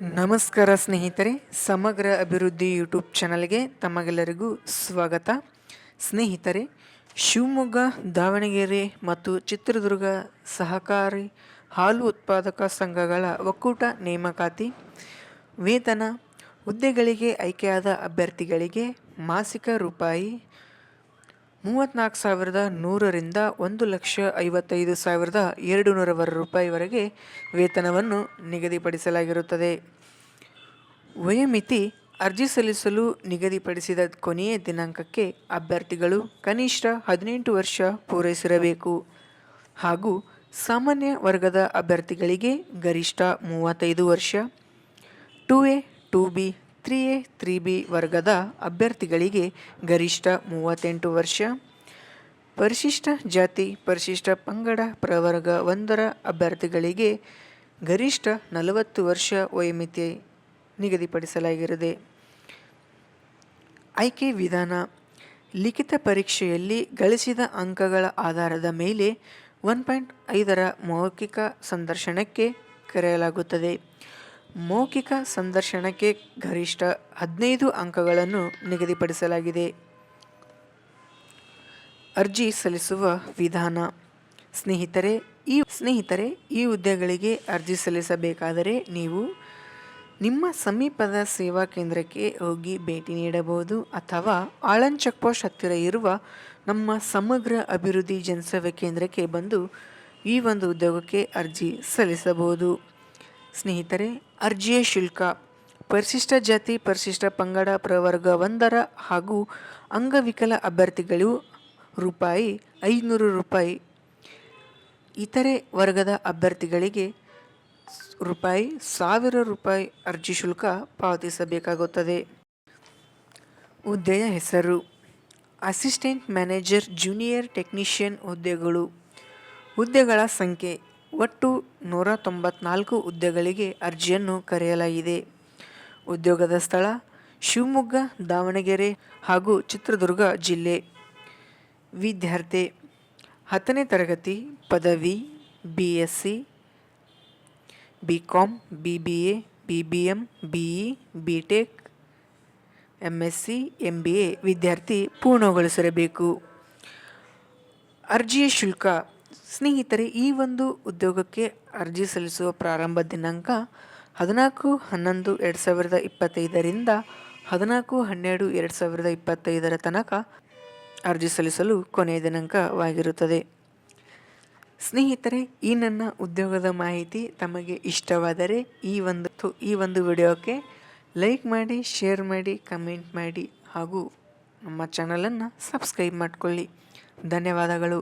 ನಮಸ್ಕಾರ ಸ್ನೇಹಿತರೆ, ಸಮಗ್ರ ಅಭಿವೃದ್ಧಿ ಯೂಟ್ಯೂಬ್ ಚಾನಲ್ಗೆ ತಮಗೆಲ್ಲರಿಗೂ ಸ್ವಾಗತ. ಸ್ನೇಹಿತರೆ, ಶಿವಮೊಗ್ಗ, ದಾವಣಗೆರೆ ಮತ್ತು ಚಿತ್ರದುರ್ಗ ಸಹಕಾರಿ ಹಾಲು ಉತ್ಪಾದಕ ಸಂಘಗಳ ಒಕ್ಕೂಟ ನೇಮಕಾತಿ, ವೇತನ ಹುದ್ದೆಗಳಿಗೆ ಆಯ್ಕೆಯಾದ ಅಭ್ಯರ್ಥಿಗಳಿಗೆ ಮಾಸಿಕ ರೂಪಾಯಿ ಮೂವತ್ತ್ನಾಲ್ಕು ಸಾವಿರದ ನೂರರಿಂದ ಒಂದು ಲಕ್ಷ ಐವತ್ತೈದು ಸಾವಿರದ ಎರಡು ನೂರವರ ರೂಪಾಯಿವರೆಗೆ ವೇತನವನ್ನು ನಿಗದಿಪಡಿಸಲಾಗಿರುತ್ತದೆ. ವಯೋಮಿತಿ ಅರ್ಜಿ ಸಲ್ಲಿಸಲು ನಿಗದಿಪಡಿಸಿದ ಕೊನೆಯ ದಿನಾಂಕಕ್ಕೆ ಅಭ್ಯರ್ಥಿಗಳು ಕನಿಷ್ಠ ಹದಿನೆಂಟು ವರ್ಷ ಪೂರೈಸಿರಬೇಕು. ಹಾಗೂ ಸಾಮಾನ್ಯ ವರ್ಗದ ಅಭ್ಯರ್ಥಿಗಳಿಗೆ ಗರಿಷ್ಠ ಮೂವತ್ತೈದು ವರ್ಷ, two A, two B three A three B ವರ್ಗದ ಅಭ್ಯರ್ಥಿಗಳಿಗೆ ಗರಿಷ್ಠ ಮೂವತ್ತೆಂಟು ವರ್ಷ, ಪರಿಶಿಷ್ಟ ಜಾತಿ, ಪರಿಶಿಷ್ಟ ಪಂಗಡ ಪ್ರವರ್ಗ ಒಂದರ ಅಭ್ಯರ್ಥಿಗಳಿಗೆ ಗರಿಷ್ಠ ನಲವತ್ತು ವರ್ಷ ವಯೋಮಿತಿ ನಿಗದಿಪಡಿಸಲಾಗಿರುತ್ತದೆ. ಆಯ್ಕೆ ವಿಧಾನ, ಲಿಖಿತ ಪರೀಕ್ಷೆಯಲ್ಲಿ ಗಳಿಸಿದ ಅಂಕಗಳ ಆಧಾರದ ಮೇಲೆ ಒನ್ ಪಾಯಿಂಟ್ ಐದರ ಮೌಖಿಕ ಸಂದರ್ಶನಕ್ಕೆ ಕರೆಯಲಾಗುತ್ತದೆ. ಮೌಖಿಕ ಸಂದರ್ಶನಕ್ಕೆ ಗರಿಷ್ಠ ಹದಿನೈದು ಅಂಕಗಳನ್ನು ನಿಗದಿಪಡಿಸಲಾಗಿದೆ. ಅರ್ಜಿ ಸಲ್ಲಿಸುವ ವಿಧಾನ. ಸ್ನೇಹಿತರೆ, ಈ ಸ್ನೇಹಿತರೆ, ಈ ಹುದ್ದೆಗಳಿಗೆ ಅರ್ಜಿ ಸಲ್ಲಿಸಬೇಕಾದರೆ ನೀವು ನಿಮ್ಮ ಸಮೀಪದ ಸೇವಾ ಕೇಂದ್ರಕ್ಕೆ ಹೋಗಿ ಭೇಟಿ ನೀಡಬಹುದು ಅಥವಾ ಆಳನ್ ಚೆಕ್ ಪೋಸ್ಟ್ ಹತ್ತಿರ ಇರುವ ನಮ್ಮ ಸಮಗ್ರ ಅಭಿವೃದ್ಧಿ ಜನಸೇವೆ ಕೇಂದ್ರಕ್ಕೆ ಬಂದು ಈ ಒಂದು ಉದ್ಯೋಗಕ್ಕೆ ಅರ್ಜಿ ಸಲ್ಲಿಸಬಹುದು. ಸ್ನೇಹಿತರೆ, ಅರ್ಜಿಯ ಶುಲ್ಕ, ಪರಿಶಿಷ್ಟ ಜಾತಿ, ಪರಿಶಿಷ್ಟ ಪಂಗಡ, ಪ್ರವರ್ಗ ಒಂದರ ಹಾಗೂ ಅಂಗವಿಕಲ ಅಭ್ಯರ್ಥಿಗಳು ರೂಪಾಯಿ ಐನೂರು ರೂಪಾಯಿ, ಇತರೆ ವರ್ಗದ ಅಭ್ಯರ್ಥಿಗಳಿಗೆ ರೂಪಾಯಿ ಸಾವಿರ ರೂಪಾಯಿ ಅರ್ಜಿ ಶುಲ್ಕ ಪಾವತಿಸಬೇಕಾಗುತ್ತದೆ. ಹುದ್ದೆಯ ಹೆಸರು, ಅಸಿಸ್ಟೆಂಟ್ ಮ್ಯಾನೇಜರ್, ಜೂನಿಯರ್ ಟೆಕ್ನಿಷಿಯನ್ ಹುದ್ದೆಗಳು ಹುದ್ದೆಗಳ ಸಂಖ್ಯೆ ಒಟ್ಟು ನೂರ ತೊಂಬತ್ನಾಲ್ಕು ಹುದ್ದೆಗಳಿಗೆ ಅರ್ಜಿಯನ್ನು ಕರೆಯಲಾಗಿದೆ. ಉದ್ಯೋಗದ ಸ್ಥಳ ಶಿವಮೊಗ್ಗ, ದಾವಣಗೆರೆ ಹಾಗೂ ಚಿತ್ರದುರ್ಗ ಜಿಲ್ಲೆ. ವಿದ್ಯಾರ್ಥಿ ಹತ್ತನೇ ತರಗತಿ ಪದವಿ B S C B Com B B A B B M B E B Tech M S C M B A ವಿದ್ಯಾರ್ಥಿ ಪೂರ್ಣಗೊಳಿಸಿರಬೇಕು. ಅರ್ಜಿಯ ಶುಲ್ಕ ಸ್ನೇಹಿತರೆ, ಈ ಒಂದು ಉದ್ಯೋಗಕ್ಕೆ ಅರ್ಜಿ ಸಲ್ಲಿಸುವ ಪ್ರಾರಂಭ ದಿನಾಂಕ ಹದಿನಾಲ್ಕು ಹನ್ನೊಂದು ಎರಡು ಸಾವಿರದ ಇಪ್ಪತ್ತೈದರಿಂದ ಹದಿನಾಲ್ಕು ಹನ್ನೆರಡು ಎರಡು ಸಾವಿರದ ಇಪ್ಪತ್ತೈದರ ತನಕ ಅರ್ಜಿ ಸಲ್ಲಿಸಲು ಕೊನೆಯ ದಿನಾಂಕವಾಗಿರುತ್ತದೆ. ಸ್ನೇಹಿತರೆ, ಈ ನನ್ನ ಉದ್ಯೋಗದ ಮಾಹಿತಿ ತಮಗೆ ಇಷ್ಟವಾದರೆ ಈ ಒಂದು ಈ ಒಂದು ವಿಡಿಯೋಕ್ಕೆ ಲೈಕ್ ಮಾಡಿ, ಶೇರ್ ಮಾಡಿ, ಕಮೆಂಟ್ ಮಾಡಿ ಹಾಗೂ ನಮ್ಮ ಚಾನಲನ್ನು ಸಬ್ಸ್ಕ್ರೈಬ್ ಮಾಡಿಕೊಳ್ಳಿ. ಧನ್ಯವಾದಗಳು.